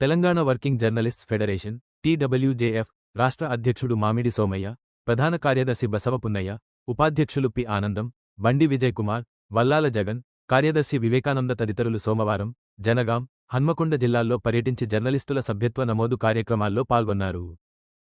Telangana working journalists federation TWJF రాష్ట్ర అధ్యక్షుడు మామిడి సోమయ్య ప్రధాన కార్యదర్శి బసవపున్నయ్య ఉపాధ్యక్షులు పి ఆనందం బండి విజయ్ కుమార్ వల్లాల జగన్ కార్యదర్శి వివేకానంద తదితరులు సోమవారం జనగాం హన్మకొండ జిల్లాల్లో పర్యటించి జర్నలిస్టుల సభ్యత్వ నమోదు కార్యక్రమాల్లో పాల్గొన్నారు.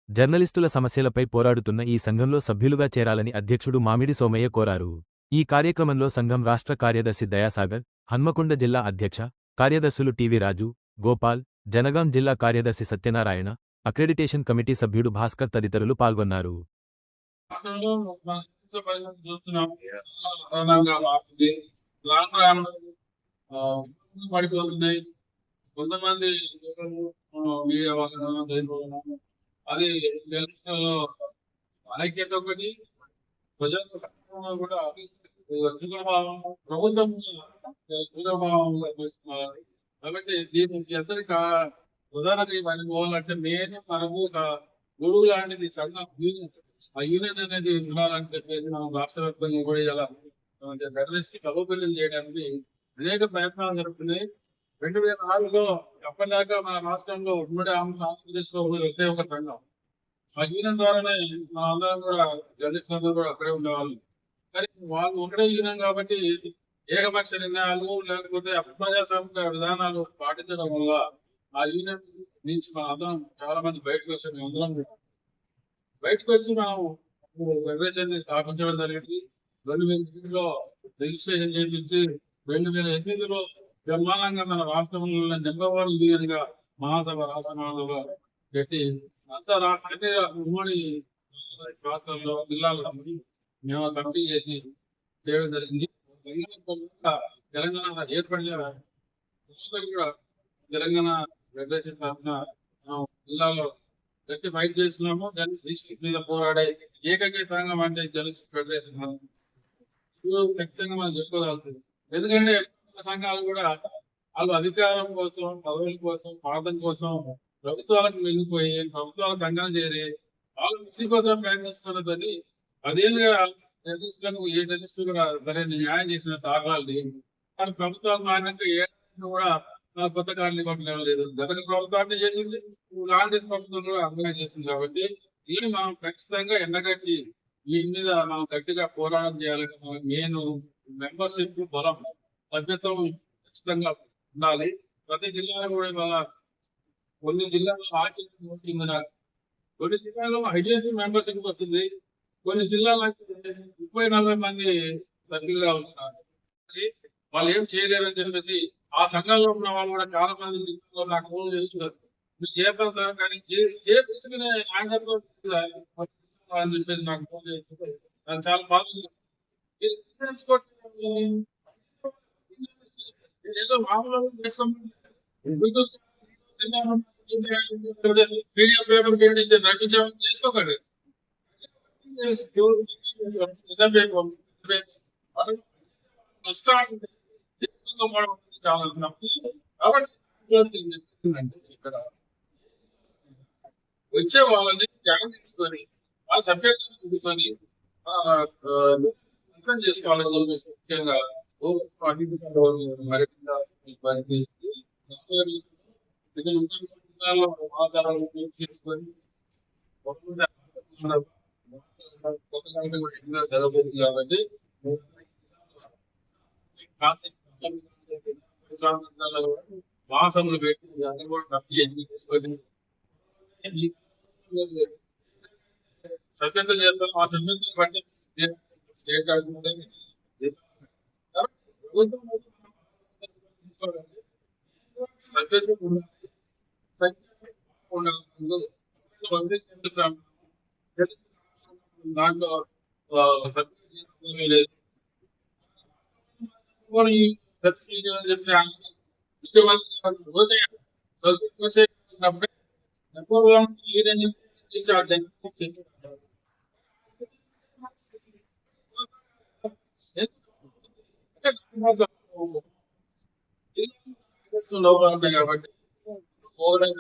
జర్నలిస్టుల సమస్యలపై పోరాడుతున్న ఈ సంఘంలో సభ్యులుగా చేరాలని అధ్యక్షుడు మామిడి సోమయ్య కోరారు. ఈ కార్యక్రమంలో సంఘం రాష్ట్ర కార్యదర్శి దయాసాగర్ హన్మకొండ జిల్లా అధ్యక్ష కార్యదర్శులు టివి రాజు గోపాల్ జనగాం జిల్లా కార్యదర్శి సత్యనారాయణ అక్రెడిటేషన్ కమిటీ సభ్యుడు భాస్కర్ తదితరులు పాల్గొన్నారు. కొంతమంది మీడియా అది ఐక్యత ఒకటి ప్రజలు కూడా ప్రభుత్వం కాబట్టి దీనికి అందరి ఉదాహరణకి ఉదాహరణకు పోవాలంటే నేను మనము ఒక గొడుగు లాంటిది సంఘం యూనిట్ ఆ యూనిట్ అనేది ఉండాలని చెప్పేసి మనం రాష్ట్ర వ్యాప్తంగా కూడా ఇలా జర్నలిస్ట్ కబుర్లు చేయడానికి అనేక ప్రయత్నాలు జరుగుతున్నాయి. రెండు వేల ఆరులో అప్పటిదాకా మన రాష్ట్రంలో ఉమ్మడి ఆంధ్రప్రదేశ్లో ఒకే ఒక సంఘం. ఆ యూనియన్ ద్వారానే మా అందరం కూడా జర్నలిస్ట్ అందరూ కూడా అక్కడే ఉండేవాళ్ళు. కానీ వాళ్ళు ఒకటే యూనియన్ కాబట్టి ఏకపక్ష నిర్ణయాలు లేకపోతే అప్రజాస్వామిక విధానాలు పాటించడం వల్ల ఆ యూనియన్ నుంచి మన అందరం చాలా మంది బయటకు వచ్చి మేము అందరం బయటకు వచ్చి మనం ఫెడరేషన్ని స్థాపించడం జరిగింది. రెండు వేల ఎనిమిదిలో రిజిస్ట్రేషన్ చేయించి రెండు వేల ఎనిమిదిలో బ్రహ్మాండంగా మన రాష్ట్రంలో నెంబర్ వన్ యూనియన్గా మహాసభ రాష్ట్ర మహాసభ పెట్టి అంతా రాష్ట్ర ఉమ్మడి రాష్ట్రంలో జిల్లాలో మేము కమిటీ చేసి చేయడం జరిగింది. తెలంగాణ ఏర్పడిన కూడా తెలంగాణ ఫెడరేషన్ తరఫున జిల్లాలో గట్టి ఫైట్ చేస్తున్నాము. జర్నలిస్ట్ మీద పోరాడే ఏకైక సంఘం అంటే జర్నలిస్ట్ ఫెడరేషన్ ఖచ్చితంగా మనం చెప్పుకోవాల్సింది ఎందుకంటే సంఘాలు కూడా వాళ్ళు అధికారం కోసం పదవుల కోసం పాదం కోసం ప్రభుత్వాలకు మిగిలిపోయి ప్రభుత్వాలకు అంగం చేరి వాళ్ళు వృద్ధి కోసం ప్రయత్నిస్తున్నదని అదేంగా జర్నలిస్టులకు ఏ జర్నలిస్ట్ సరైన న్యాయం చేసిన తాగలాలు కానీ ప్రభుత్వాలు మారినాక ఏ కూడా కొత్త కార్లు లేదు. గత ప్రభుత్వాన్ని చేసింది కాంగ్రెస్ ప్రభుత్వం కూడా అందంగా చేసింది కాబట్టి దీన్ని మనం ఖచ్చితంగా ఎండగట్టి వీటి మీద మనం గట్టిగా పోరాటం చేయాలని నేను మెంబర్షిప్ బలం సభ్యత్వం ఖచ్చితంగా ఉండాలి. ప్రతి జిల్లాలో కూడా ఇవాళ కొన్ని జిల్లాలో ఆచరణ కొన్ని జిల్లాలో ఐడిఎస్సీ మెంబర్షిప్ వస్తుంది. కొన్ని జిల్లాలో అయితే ముప్పై నలభై మంది సభ్యులుగా ఉంటున్నారు వాళ్ళు ఏం చేయలేరని చెప్పేసి ఆ సంఘంలో ఉన్న వాళ్ళు కూడా చాలా మంది నాకు ఫోన్ చేస్తున్నారు. మీరు చేద్దాం సార్ కానీ చే- చేపించుకునే నాయకత్వం అని చెప్పేసి నాకు ఫోన్ చేస్తున్నారు నాకు చాలా బాధ తెలుసుకోవట్లేదు? ఏదో మామూలుగా మీడియా పేపర్ పెట్టి నటించాలని చేసుకోకండి. చాలా కాబట్టి ఇక్కడ వచ్చే వాళ్ళని జాగ్రత్త తీసుకొని ఆ సభ్యత్వం తీసుకొని అర్థం చేసుకోవాలని చెప్పేసి ముఖ్యంగా ఓ పార్టీ మరి చేసుకొని జరగబోతుంది కాబట్టి మాసములు పెట్టి అందరూ కూడా డబ్బు ఎన్ని తీసుకొని సభ్యత చేస్తాం ఆ సభ్యత బట్టి స్టేట్ సభ్యత దాంట్లో సభ్యత లేదు పోనీ సబ్సిడీ అని చెప్పి ఇష్టమైన పోసే పోసేటప్పుడే నెంబర్ వన్ లీడర్ని ఇచ్చాడు లోపల ఉంటాయి కాబట్టి ఓవరాల్